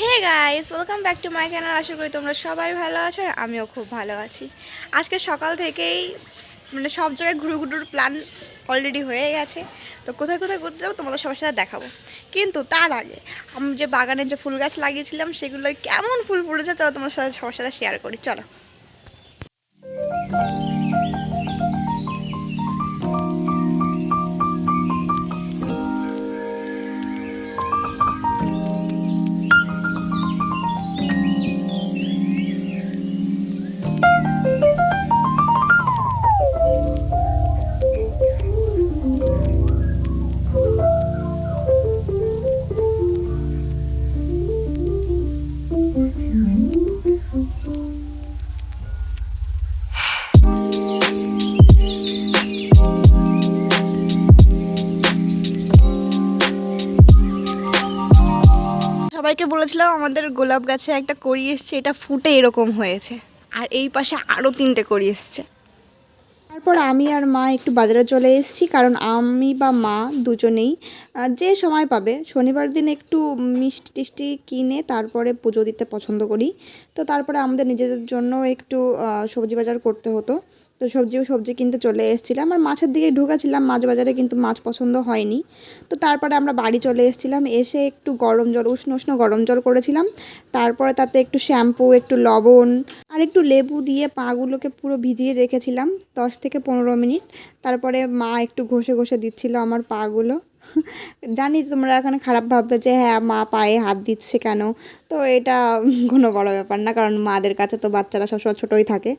Hey guys welcome back to my channel আশা করি তোমরা সবাই ভালো আছো আর আমিও খুব ভালো আছি। আজকে সকাল থেকেই মানে সব জায়গায় ঘুরু ঘুরুর প্ল্যান অলরেডি হয়ে গেছে। তো কোথায় কোথায় ঘুরতে যাব তোমাদের সবার সাথে দেখাবো। কিন্তু তার আগে আমি যে বাগানের যে ফুল গাছ লাগিয়েছিলাম সেগুলো কেমন ফুল ফুটেছে, চলো তোমার সাথে সবার সাথে শেয়ার করি। চলো। সবাইকে বলেছিলাম আমাদের গোলাপ গাছে একটা করি এসছে, এটা ফুটে এরকম হয়েছে। আর এই পাশে আরও তিনটে করি এসছে। তারপর আমি আর মা একটু বাজারে চলে এসেছি, কারণ আমি বা মা দুজনেই যে সময় পাবে। শনিবার দিন একটু মিষ্টি টিষ্টি কিনে তারপরে পুজো দিতে পছন্দ করি। তো তারপরে আমাদের নিজেদের জন্য একটু সবজি বাজার করতে হতো। তো সবজি সবজি কিনতে চলে এসেছিলাম। আর মাছের দিকে ঢুকেছিলাম মাছ বাজারে কিন্তু মাছ পছন্দ হয়নি। তো তারপরে আমরা বাড়ি চলে এসেছিলাম, এসে একটু গরম জল, উষ্ণ উষ্ণ গরম জল করেছিলাম। তারপরে তাতে একটু শ্যাম্পু, একটু লবণ আর একটু লেবু দিয়ে পাগুলোকে পুরো ভিজিয়ে রেখেছিলাম দশ থেকে পনেরো মিনিট। তারপরে মা একটু ঘষে ঘষে দিচ্ছিল আমার পাগুলো। জানি তোমরা এখানে খারাপ ভাববে যে হ্যাঁ মা পায়ে হাত দিচ্ছে কেন? তো এটা কোনো বড় ব্যাপার না, কারণ মাদের কাছে তো বাচ্চারা সবসময় ছোটোই থাকে।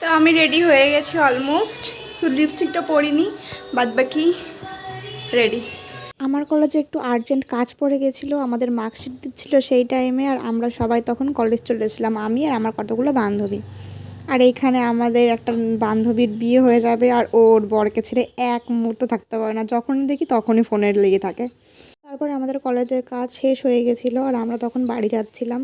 তো আমি রেডি হয়ে গেছি অলমোস্ট শুধু লিপস্টিকটা পরিনি বাদ বাকি রেডি আমার কলেজে একটু আর্জেন্ট কাজ পড়ে গেছিল, আমাদের মার্কশিট দিচ্ছিল সেই টাইমে আর আমরা সবাই তখন কলেজ চলে এসেছিলাম, আমি আর আমার কতগুলো বান্ধবী। আর এইখানে আমাদের একটা বান্ধবীর বিয়ে হয়ে যাবে, আর ওর বরকে ছেড়ে এক মুহূর্ত থাকতে পারে না, যখনই দেখি তখনই ফোনের লেগে থাকে। তারপরে আমাদের কলেজের কাজ শেষ হয়ে গেছিল, আর আমরা তখন বাড়ি যাচ্ছিলাম।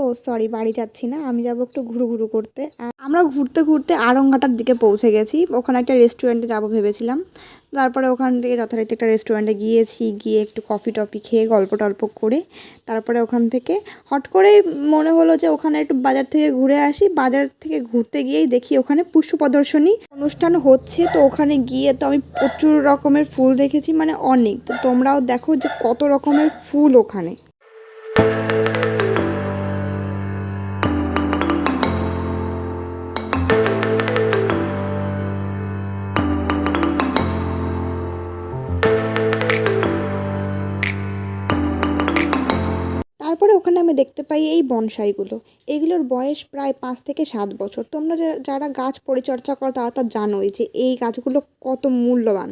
ও সরি, বাড়ি যাচ্ছি না, আমি যাব একটু ঘুরু ঘুরু করতে। আমরা ঘুরতে ঘুরতে আরঙ্গাটার দিকে পৌঁছে গেছি। ওখানে একটা রেস্টুরেন্টে যাব ভেবেছিলাম। তারপরে ওখান থেকে যথারীতি একটা রেস্টুরেন্টে গিয়েছি, গিয়ে একটু কফি টফি খেয়ে গল্প টল্প করে, তারপরে ওখান থেকে হট করেই মনে হলো যে ওখানে একটু বাজার থেকে ঘুরে আসি। বাজার থেকে ঘুরতে গিয়েই দেখি ওখানে পুষ্প প্রদর্শনী অনুষ্ঠান হচ্ছে। তো ওখানে গিয়ে তো আমি প্রচুর রকমের ফুল দেখেছি মানে অনেক। তো তোমরাও দেখো যে কত রকমের ফুল ওখানে। দেখতে পাই এই বনসাইগুলো। এগুলোর বয়স প্রায় পাঁচ থেকে সাত বছর। তোমরা যারা গাছ পরিচর্যা করো তারা তা জানোই যে এই গাছগুলো কত মূল্যবান।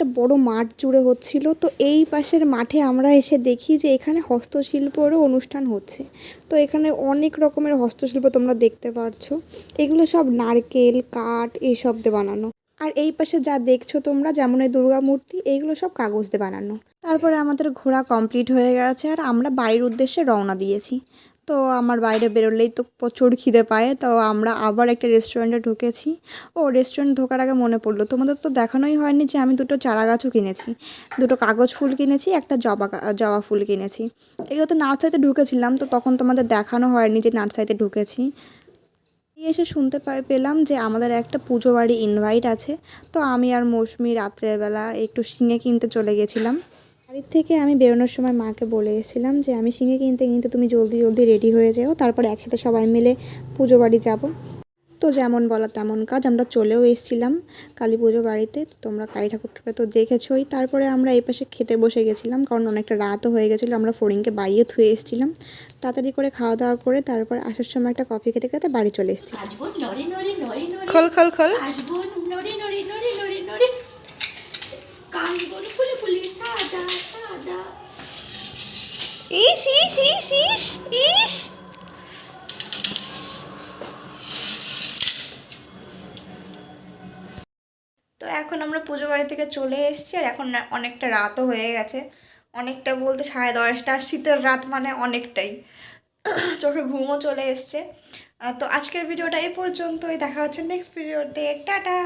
অনেকটা বড় মাঠ জুড়ে হচ্ছিল। তো এই পাশের মাঠে আমরা এসে দেখি যে এখানে হস্তশিল্পেরও অনুষ্ঠান হচ্ছে। তো এখানে অনেক রকমের হস্তশিল্প তোমরা দেখতে পারছ। এগুলো সব নারকেল, কাঠ এইসব দিয়ে বানানো। আর এই পাশে যা দেখছ তোমরা, যেমন এই দুর্গা মূর্তি, এইগুলো সব কাগজ দিয়ে বানানো। তারপরে আমাদের ঘোরা কমপ্লিট হয়ে গেছে আর আমরা বাড়ির উদ্দেশ্যে রওনা দিয়েছি। তো আমার বাইরে বেরোলেই তো প্রচুর খিদে পায়, তো আমরা আবার একটা রেস্টুরেন্টে ঢুকেছি। ও রেস্টুরেন্ট ঢোকার আগে মনে পড়ল, তোমাদের তো দেখানোই হয়নি যে আমি দুটো চারা গাছও কিনেছি। দুটো কাগজ ফুল কিনেছি, একটা জবা জবা ফুল কিনেছি। এগুলো তো নার্সারিতে ঢুকেছিলাম, তো তখন তোমাদের দেখানো হয়নি যে নার্সারিতে ঢুকেছি। এসে শুনতে পেলাম যে আমাদের একটা পুজো বাড়ি ইনভাইট আছে, তো আমি আর মৌসুমি রাত্রেবেলা একটু শিঙে কিনতে চলে গেছিলাম। বাড়ির থেকে আমি বেরোনোর সময় মাকে বলে এসেছিলাম যে আমি শিঙে কিনতে কিনতে তুমি জলদি জলদি রেডি হয়ে যেও তারপরে একসাথে সবাই মিলে পুজো বাড়ি যাব। তো যেমন বলা তেমন কাজ আমরা চলেও এসেছিলাম কালী পুজো বাড়িতে। তো তোমরা কালী ঠাকুরটাকে তো দেখেছোই। তারপরে আমরা এই পাশে খেতে বসে গেছিলাম কারণ অনেকটা রাতও হয়ে গেছিল আমরা ফড়িংকে বাড়িয়ে থুয়ে এসেছিলাম। তাড়াতাড়ি করে খাওয়া দাওয়া করে তারপর আসার সময় একটা কফি খেতে খেতে বাড়ি চলে এসেছি। খোল খোল খোল। ইস ইস ইস তো এখন আমরা পুজো বাড়ি থেকে চলে এসেছি আর এখন অনেকটা রাতও হয়ে গেছে। অনেকটা বলতে সাড়ে দশটা, শীতের রাত মানে অনেকটাই। চোখে ঘুমও চলে এসছে। তো আজকের ভিডিওটা এই পর্যন্তই। দেখা হচ্ছে নেক্সট ভিডিওতে টাটা!